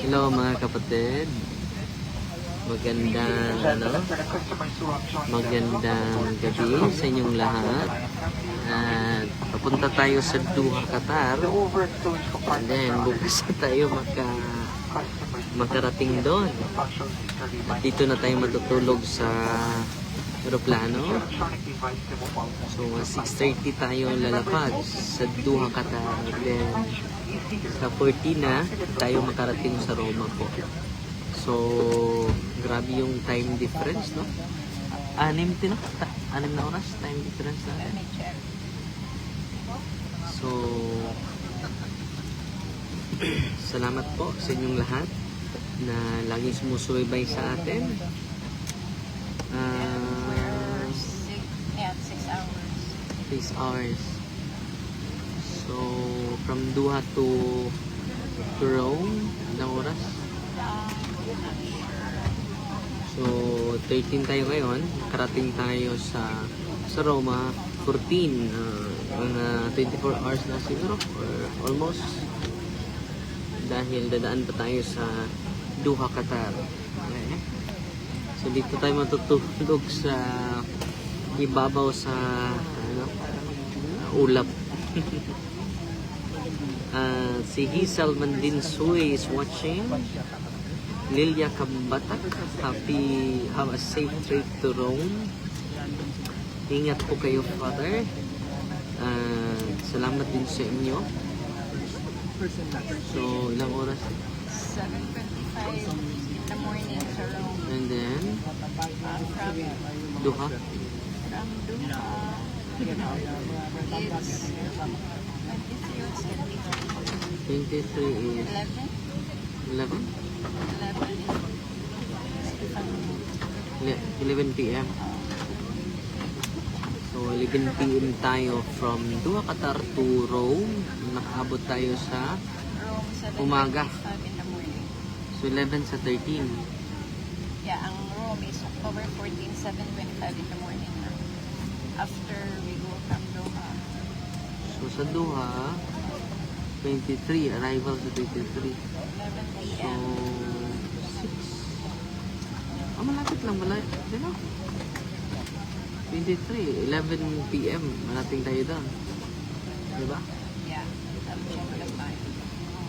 Hello mga kapatid. Magandang ano? Magandang gabi sa inyong lahat. At papunta tayo sa Doha, Qatar. And then bukas tayo maka makarating doon. At dito na tayo matutulog sa aeroplano. So, uh, 6.30 tayo lalapag sa Doha, Qatar. Then, sa 14 na, tayo makarating sa Roma po. So, grabe yung time difference, no? Anim, tino? Anim na oras, time difference natin. So, salamat po sa inyong lahat na laging sumusubaybay sa atin. Ah, Six, yeah, six hours. 6 hours. So, from Doha to, to Rome, ilang oras? So, 13 tayo ngayon. Karating tayo sa sa Roma, 14. Uh, mga 24 hours na siguro, or almost. Dahil dadaan pa tayo sa Doha, Qatar. Okay. So, dito tayo matutulog sa ibabaw sa ulap. Ah, si Giselle Mandinsuy is watching. Lilia Kambatak, happy, have a safe trip to Rome. Ingat po kayo, Father. Ah, salamat din sa inyo. So, ilang oras? 7.25 in the morning sa Rome. And then, Uh, from, Duha. from it's 23 or 23 is 11? 11? 11 Le- 11 p.m. So, 11 p.m. tayo from Doha, Qatar to Rome. Nakaabot tayo sa Rome, 7.25 Umaga. so 11 sa 13. Yeah, ang Rome is October 14, 7.25 in the morning. After we go from Doha. So, sa Doha, 23. Arrival sa 23. 11 So, p.m. 6. Ah, malapit lang. Malapit. Ano? 23. 11 p.m. Malating tayo doon. Yeah, check the time.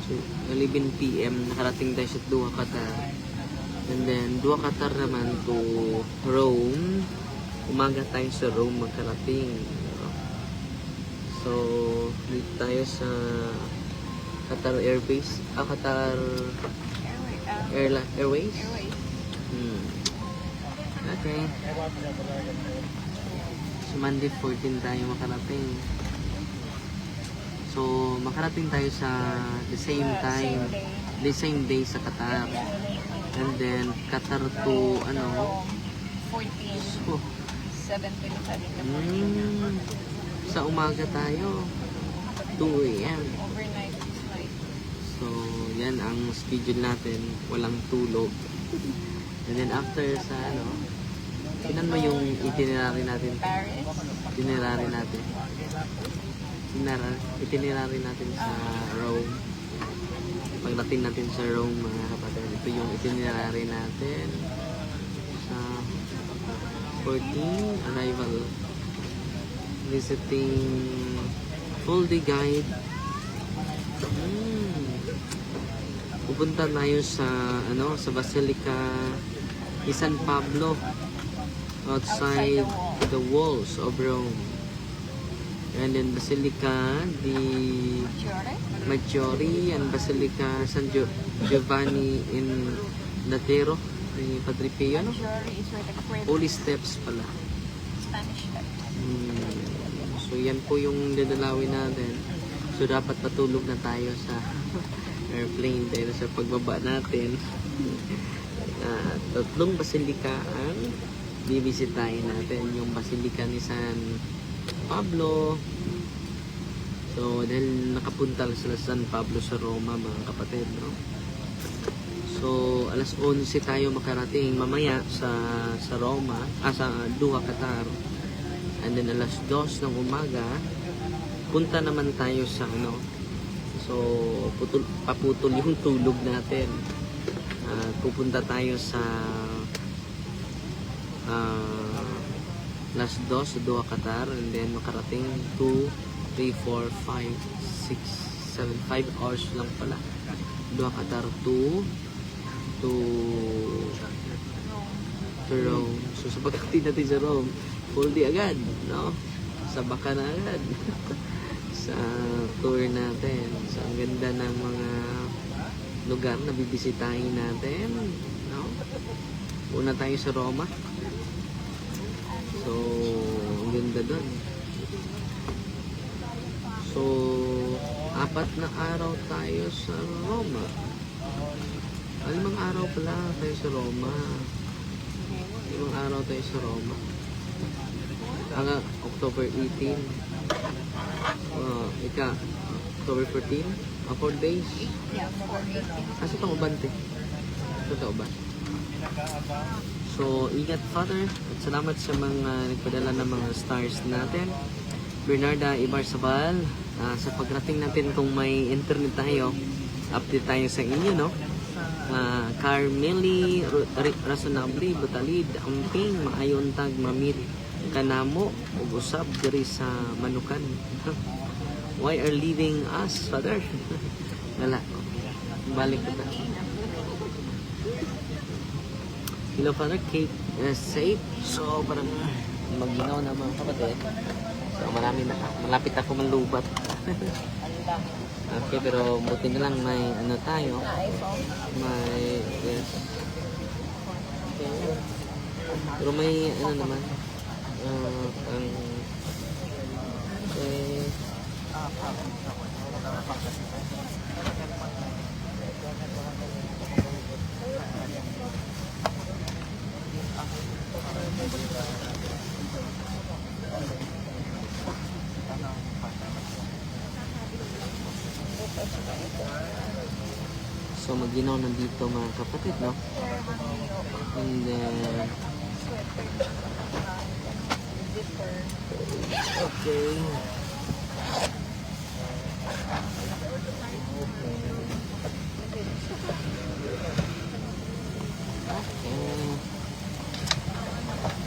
So, 11 p.m. nakarating tayo sa Doha, Qatar. And then, Doha, Qatar naman to Rome. Umaga tayo sa Rome magkarating. So, dito tayo sa Qatar Airbase. Ah, Qatar Airway, uh, Airla Airways. Airways. Hmm. Okay. So, Monday 14 tayo makarating. So, makarating tayo sa the same time, the same day sa Qatar. And then, Qatar to, ano, Rome, 14, so, mm, sa umaga tayo, 2 a.m. Overnight flight. So, yan ang schedule natin. Walang tulog. And then after sa ano, tinan mo yung itinerary natin. Paris, Itinerary natin. Itinerary, itinerary natin sa Rome. Pagdating natin sa Rome, mga kapatid, ito yung itinerary natin. Sa 14, arrival. Visiting full day guide. Hmm. Pupunta tayo sa ano sa Basilica ni San Pablo outside the walls of Rome. And then Basilica di Maggiore and Basilica San Gio- Giovanni in Latero ni Padre Pio, no? Fiore is where the Holy Steps pala. Spanish steps. Hmm. So yan po yung dadalawin natin. So dapat patulog na tayo sa airplane dahil sa pagbaba natin. Ah, tatlong basilika ang bibisitahin natin. Yung basilika ni San Pablo. So dahil nakapunta sila sa San Pablo sa Roma mga kapatid. No? So alas 11 tayo makarating mamaya sa sa Roma, ah, sa Doha, Qatar. And then alas 2 ng umaga, punta naman tayo sa ano. So, putol, paputol yung tulog natin. Ah, pupunta tayo sa ah, Las Dos Doha, Qatar and then makarating 2, 3, 4, 5, 6, 7, 5 hours lang pala. Doha, Qatar to to Rome. So sa pagkakti natin sa Rome, full day agad, no? Sa baka na agad. sa tour natin. So ang ganda ng mga lugar na bibisitahin natin, no? Una tayo sa Roma. So, ang ganda doon. So, apat na araw tayo sa Roma. Alimang araw pala tayo sa Roma. Limang araw tayo sa Roma. Hanggang October 18. Uh, ika, October 14. Uh, 4 days. Yeah, for 18. Asa itong ubante? Totoo ba? So, ingat Father at salamat sa mga nagpadala ng mga stars natin. Bernarda Ibarzabal, ah, sa pagrating natin kung may internet tayo, update tayo sa inyo, no? Uh, Carmeli Rasonabli Butalid Amping Maayon Tag Mamit Kanamo ug usab diri sa Manukan Why are leaving us, Father? Wala. Balik ko. Hello, Father. Kate uh, safe. So, parang maginaw na kapatid. So, marami na. Malapit ako malubat. okay, pero buti na lang may ano tayo. May, yes. Okay. Pero may ano naman. Uh, ang okay. So, maginaw na dito mga kapatid, no? And then. Okay.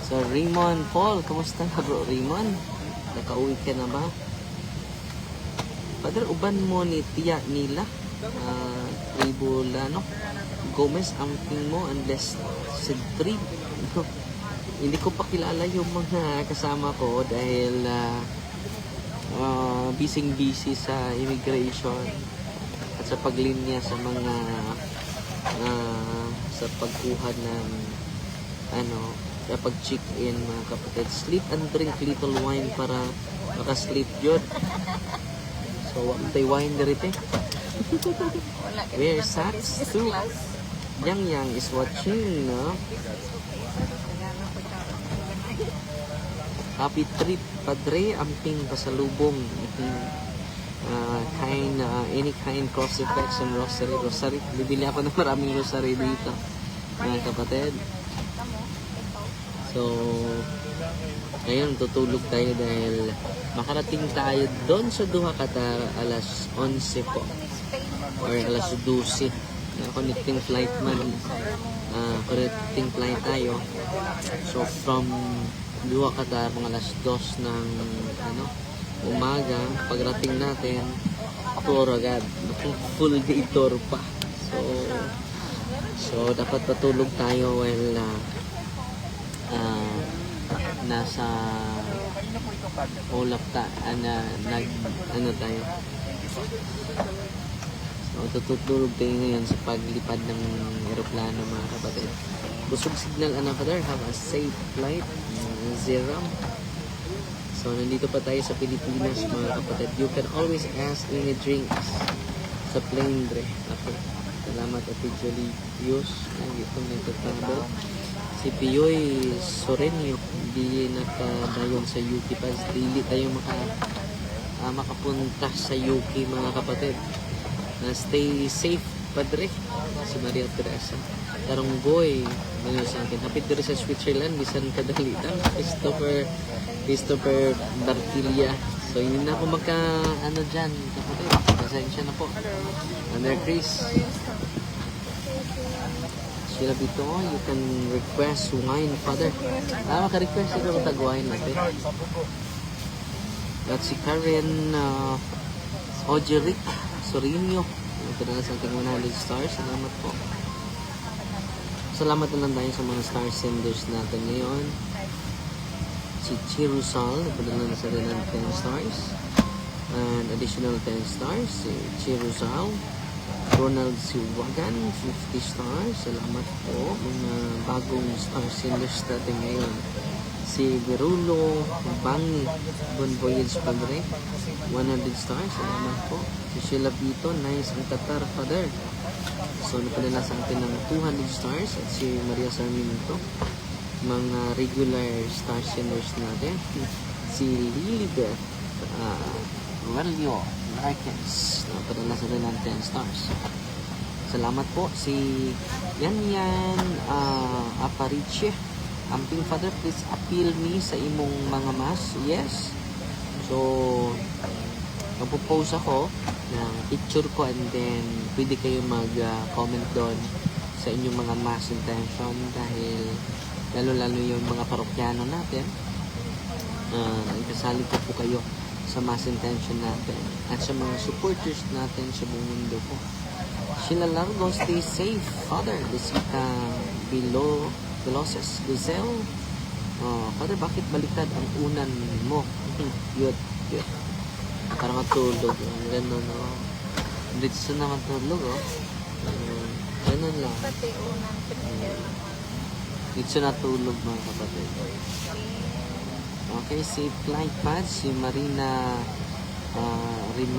So, Raymond Paul, kamusta na bro? Raymond, nakauwi ka na ba? Padre, uban mo ni tiya nila, uh, Tribulano, Gomez, amping mo, unless si Trib. Hindi ko pa kilala yung mga kasama ko dahil uh, uh, busy-busy sa immigration at sa paglinya sa mga uh, sa pagkuha ng ano sa pag-check-in mga kapatid. Sleep and drink little wine para makasleep yun. So, wag tayo wine ka Where na sa sats business to? class. Yang Yang is watching, no? Happy trip, Padre, amping pasalubong. Uh, kind, uh, any kind crucifix and rosary. Rosary, bibili ako ng maraming rosary dito. Mga kapatid. So, ngayon tutulog tayo dahil makarating tayo doon sa Doha, Qatar alas 11 po. Or alas 12 na connecting flight man. Ah, connecting flight tayo. So from Dua Qatar mga alas 2 ng ano umaga pagrating natin tour agad. Full day tour pa. So so dapat patulog tayo while ah, ah, nasa ulap ta ana nag ano tayo So, tututulog tayo ngayon sa paglipad ng aeroplano mga kapatid. Busog signal father, have a safe flight. Zero. So, nandito pa tayo sa Pilipinas mga kapatid. You can always ask any drinks sa plane dre. Okay. Salamat Ate Jolie Pius. Ay, itong nagtatabo. Si Pioy Sorenio, hindi nakadayon sa UK pa. Dili tayo maka, ah, makapunta sa UK mga kapatid. Na stay safe padre. Si Maria Teresa. Tarong boy ano sa akin. Hapit diri sa Switzerland bisan kadali lang Christopher Christopher Bartilia so hindi na ako magka ano dyan kapatid. Pasensya na po. Under Chris Sila dito, you can request wine, Father. Ah, maka-request sila ng tag-wine natin. At si Karen uh, Ojeric Sorinio. Ito na sa ating 100 stars. Salamat po. Salamat na lang tayo sa mga star senders natin ngayon. Si Chirusal, napadala na sa rin ng 10 stars. And additional 10 stars, si Chirusal. Ronald Siwagan, 50 stars. Salamat po. Mga bagong star senders natin ngayon. Si Verulo Bangi, Bon Voyage Padre, 100 stars. Salamat po. Si Sheila Pito, nice ang Qatar Father. So, napadala sa atin ng 200 stars. At si Maria Sarmiento, mga regular star senders natin. Si Lilibeth uh, Relio Napadala sa atin ng 10 stars. Salamat po si Yan Yan uh, Apariche. Amping Father, please appeal me sa imong mga mas. Yes. So, magpo-post ako ng picture ko and then pwede kayo mag-comment doon sa inyong mga mass intention dahil lalo-lalo yung mga parokyano natin uh, ikasali ko po kayo sa mass intention natin at sa mga supporters natin sa buong mundo po. Sheila Largo, stay safe, Father. Bisita Bilo, Biloses, Gazelle. Oh, Father, bakit baliktad ang unan mo? Yun, yun. Parang matulog. Ang Ganun, no? Dito na matulog, oh. Ganun. Ganun lang. Pati pinigil. Dito natulog, mga kapatid. Okay, si flight pad, si Marina uh, Rim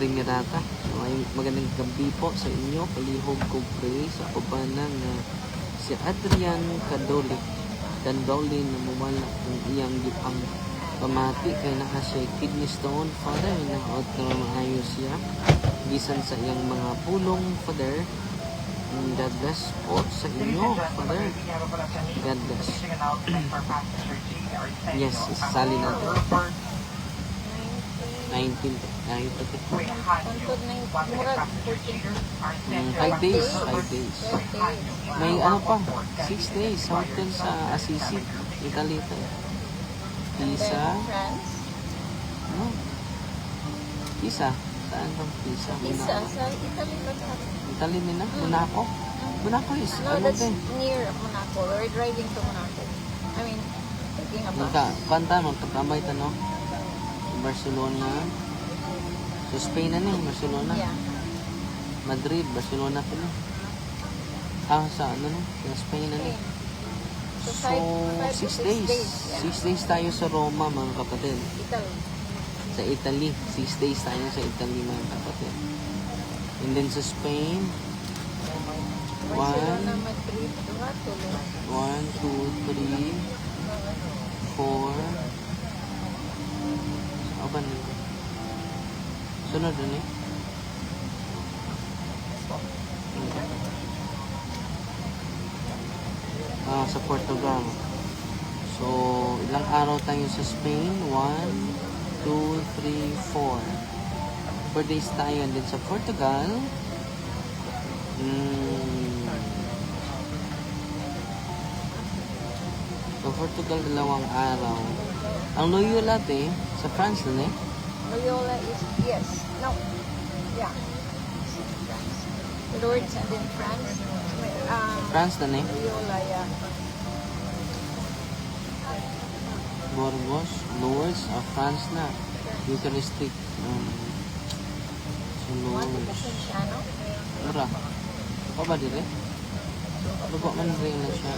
Rimirata. So, ay magandang gabi po sa inyo. Kalihog ko pray sa kabanan na si Adrian Cadolik. Candoli na mawala kung iyang gipang pamati kay naka siya kidney stone father. Nakaot na maayos siya. Bisan sa iyang mga pulong father. And God bless po sa inyo father. God bless yes isali natin 19 ay ito Tuntod na yung murag 14. 5 days 5 days 4 days. may ano pa? 6 days sa hotel sa Assisi Italy ito Pisa ano Pisa saan bang Pisa Isa Monaco sa Italy ba? Italy din na Monaco? Monaco is No, that's near Monaco. We're driving to Monaco. I mean, taking a bus. Nagka, kanta, magkakambay tanong. Barcelona. So, Spain na ni, Barcelona. Yeah. Madrid, Barcelona pa ni. Ah, sa ano ni? Sa Spain na ni. Okay. So, five, five six six days. yeah. Six days tayo sa Roma, mga kapatid. Italy. Sa Italy. Six days tayo sa Italy, mga kapatid. And then sa Spain, Barcelona, One. Madrid, Duha, Tulo. one, two, three, four. Ano ba nito? Sunod na ni? Ah, sa Portugal. So, ilang araw tayo sa Spain? 1, 2, 3, 4. 4 days tayo. Then sa Portugal, mm, sa Portugal, dalawang araw. Ang Loyola, eh, sa France na eh. Loyola is, yes. No. Yeah. Lourdes and then France. Um, France na eh. Loyola, yeah. Burgos, Lourdes, ah, France na. Eucharistic. Um, sa Lourdes. Mura. Pa ba dire? Lupa man rin na siya.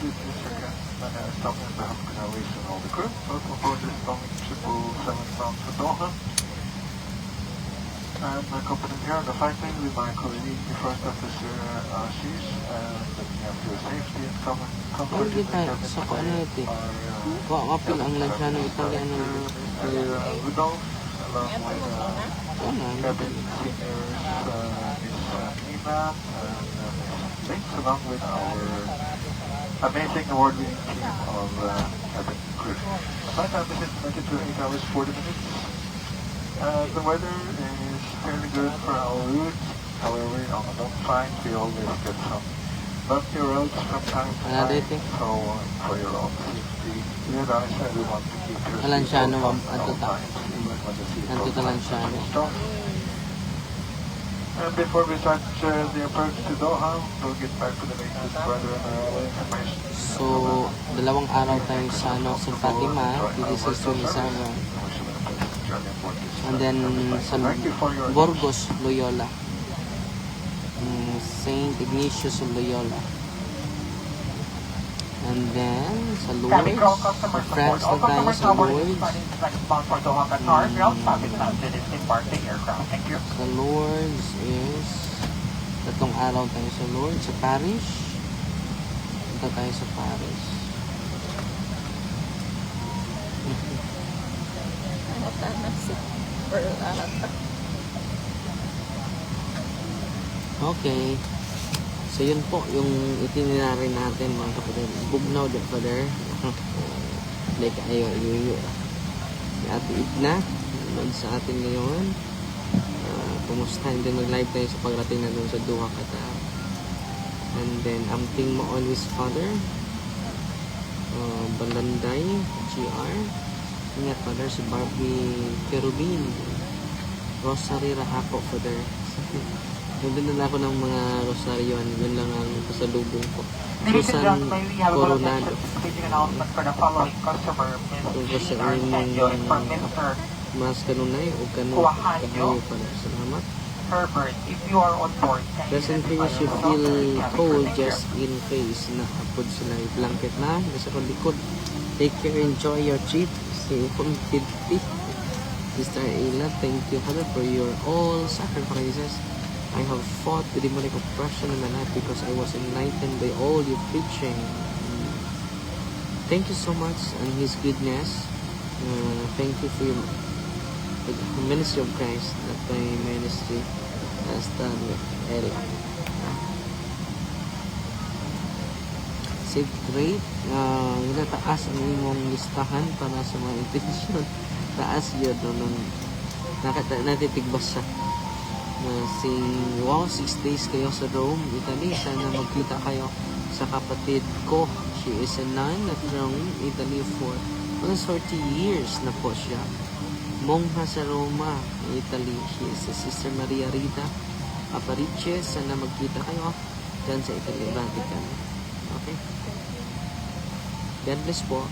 This is behalf of Canaries all the crew. Welcome aboard this Boeing 777 bound for. And here on the with my colleague, the first officer Ashish, and looking after safety and comfort, comfort the cabin are uh, Rudolph, along with uh, cabin seniors, uh, uh, and uh, Lynch, along with our amazing award-winning team of uh, cabin crew. Flight time is estimated to 8 hours 40 minutes. Uh, the weather is fairly good for our route. However, on the long flight, we always get some bumpy roads from time to time. So, uh, for your own safety, we advise everyone to keep your seatbelt on at all times, even when the seatbelt Nandito sign Alansyano. is strong. And before we start uh, the approach to Doha, we'll get back to the latest weather and railway information. So, dalawang araw tayo sa ano, sa Fatima, dito sa Sumisaga. And then sa Burgos, Loyola. Mm, Saint Ignatius of Loyola. And then sa Lourdes, France support. na All tayo sa Lourdes. Sa Lourdes is tatlong araw tayo sa Lourdes. Sa Paris, punta tayo sa Paris. Okay. So yun po yung itinerary natin mga kapatid. Bugnaw the father. like ayo Si Ate Igna. Nanood sa atin ngayon. Uh, kumusta? And then mag-live tayo sa pagrating na dun sa Doha, Qatar. And then Amping mo always father. Uh, Balanday, GR. Ingat father si Barbie Kerubin. Rosary Rahako father. Nandun na ako ng mga rosaryoan. Yun lang ang pasalubong ko. Susan Coronado. Ms. sa Mr. Mas kanunay o kanu Kuwahanyo. kahayo pala. Salamat. Herbert. If you are on board, identify case you feel cold, just in case na hapod sila yung blanket na. Nasa kong likod. Take care, enjoy your trip. See you from 50. Sister Ayla, thank you, Father, for your all sacrifices. I have fought the demonic oppression in my life because I was enlightened by all your preaching. Thank you so much and His goodness. Uh, thank you for your the ministry of Christ that my ministry has done with Ella. Save grade, uh, taas ang imong listahan para sa mga intention. Taas yun, no, nung nakita natitigbas sa na si wow 6 days kayo sa Rome, Italy. Sana magkita kayo sa kapatid ko. She is a nun at Rome, Italy for almost 40 years na po siya. Mongha sa Roma, Italy. She is si Sister Maria Rita Aparice sana magkita kayo dyan sa Italy, Vatican. Okay? God bless po